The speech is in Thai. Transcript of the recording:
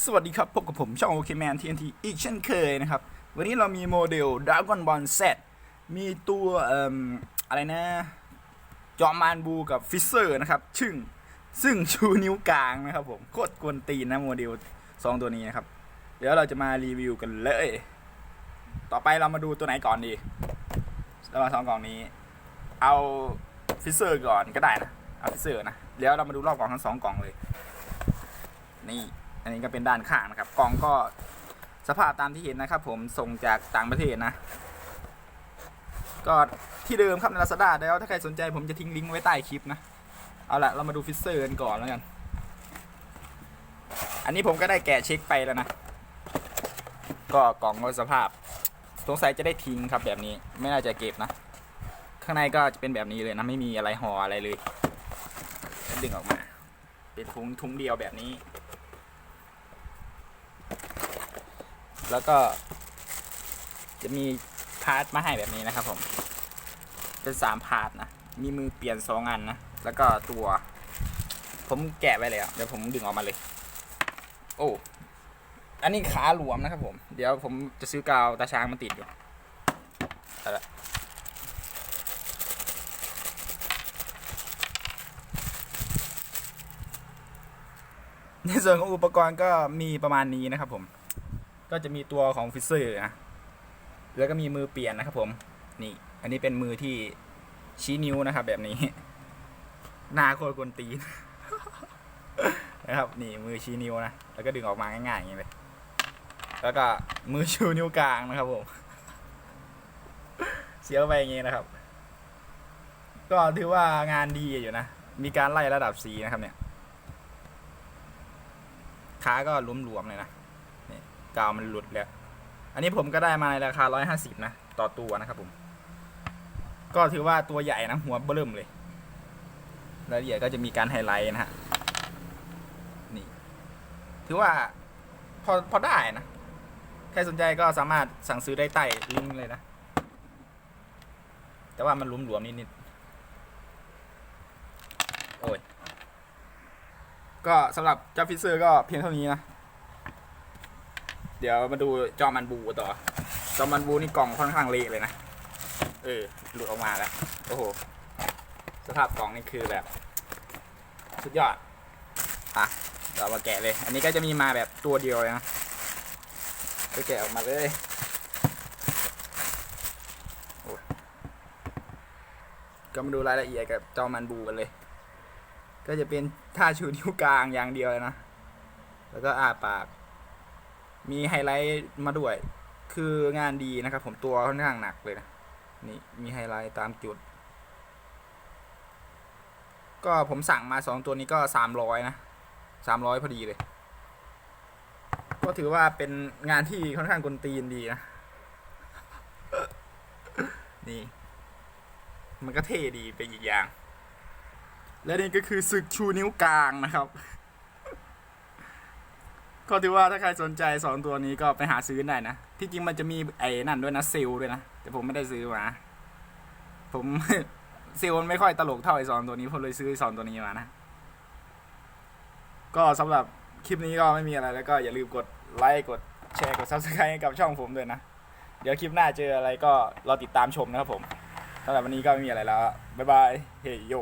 สวัสดีครับ พบกับผมช่องโอเคแมนทีนทีอีกเช่นเคยนะครับ วันนี้เรามีโมเดล Dragon Ball Z มีตัวออะไรนะ จอมานบูกับฟิเซอร์นะครับซึ่งซึ่งชูนิ้วกลางนะครับผม โคตรกวนตีนนะโมเดลสองตัวนี้นะครับ เดี๋ยวเราจะมารีวิวกันเลย ต่อไปเรามาดูตัวไหนก่อนดีระหว่างสองกล่องนี้ เอาฟิเซอร์ก่อนก็ได้นะ เอาฟิเซอร์นะเดี๋ยวเรามาดูรอบกล่องทั้งสองกล่องเลย นี่ อันนี้ก็เป็นด้านข้างนะครับกล่องก็สภาพตามที่เห็นนะครับ ผมส่งจากต่างประเทศนะ ก็ที่เดิมครับใน Lazada แล้วถ้าใครสนใจผมจะทิ้งลิงก์ไว้ใต้คลิปนะ เอาละเรามาดูฟิสเซอร์กันก่อนแล้วกัน อันนี้ผมก็ได้แกะเช็คไปแล้วนะ ก็กล่องก็สภาพ สงสัยจะได้ทิ้งครับแบบนี้ไม่น่าจะเก็บนะ ข้างในก็จะเป็นแบบนี้เลยนะ ไม่มีอะไรห่ออะไรเลยดึงออกมา เป็นถุงถุงเดียวแบบนี้ แล้วก็ จะมีพาร์ทมาให้แบบนี้นะครับผม เป็นสามพาร์ทนะ มีมือเปลี่ยนสองอันนะ แล้วก็ตัว ผมแกะไว้เลยอะเดี๋ยวผมดึงออกมาเลย โอ้ อันนี้ขาหลวมนะครับผม เดี๋ยวผมจะซื้อกาวตาช้างมาติดอยู่อาละในส่วนของอุปกรณ์ก็มีประมาณนี้นะครับผม ก็จะมีตัวของฟิเซอร์นะแล้วก็มีมือเปลี่ยนนะครับผมนี่อันนี้เป็นมือที่ชี้นิ้วนะครับ แบบนี้หน้าโคตรกวนตีนนะครับนี่มือชี้นิ้วนะแล้วก็ดึงออกมาง่ายๆอย่างนี้เลยแล้วก็มือชูนิ้วกลางนะครับผมเสียวไปอย่างนี้นะครับ ก็ถือว่างานดีอยู่นะ มีการไล่ระดับสีนะครับเนี่ย ขาก็หลวมๆเลยนะ กาวมันหลุดแล้ว อันนี้ผมก็ได้มาในราคา 150 นะ ต่อตัวนะครับผม ก็ถือว่าตัวใหญ่นะ หัวเบิ่มเลย รายละเอียดก็จะมีการไฮไลท์นะฮะ นี่ ถือว่าพอพอได้นะ ใครสนใจก็สามารถสั่งซื้อได้ใต้ลิงก์เลยนะ แต่ว่ามันหลวมๆนิดๆ โอ้ย ก็สำหรับเจ้าฟิเซอร์ก็เพียงเท่านี้นะ เดี๋ยวมาดูจอมันบูต่อ จอมันบูนี่กล่องค่อนข้างเละเลยนะ เออ หลุดออกมาแล้ว โอ้โห สภาพกล่องนี่คือแบบ สุดยอด อะ เรามาแกะเลย อันนี้ก็จะมีมาแบบตัวเดียวเลยนะไปแกะออกมาเลยก็มาดูรายละเอียดกับจอมันบูกันเลย ก็จะเป็นท่าชูนิ้วกลางอย่างเดียวเลยนะ แล้วก็อ้าปาก มีไฮไลท์มาด้วย คืองานดีนะครับ ผมตัวค่อนข้างหนักเลยนะนี่มีไฮไลท์ตามจุด ก็ผมสั่งมาสองตัวนี้ก็สามร้อยนะสามร้อยพอดีเลย ก็ถือว่าเป็นงานที่ค่อนข้างกลตีนดีนะ นี่ มันก็เท่ดีไปอีกอย่าง และนี่ก็คือศึกชูนิ้วกลางนะครับ ก็ถือว่าถ้าใครสนใจสองตัวนี้ก็ไปหาซื้อได้นะ ที่จริงมันจะมีไอ้นั่นด้วยนะเซลด้วยนะ แต่ผมไม่ได้ซื้อมา ผมเซลมันไม่ค่อยตลกเท่าไอ้สองตัวนี้ผมเลยซื้อไอ้สองตัวนี้มานะ ก็สำหรับคลิปนี้ก็ไม่มีอะไรแล้วก็อย่าลืมกดไลค์กดแชร์กด subscribe ให้กับช่องผมด้วยนะ เดี๋ยวคลิปหน้าเจออะไรก็รอติดตามชมนะครับผมสำหรับวันนี้ก็ไม่มีอะไรแล้ว บ๊ายบาย เฮ้ยโย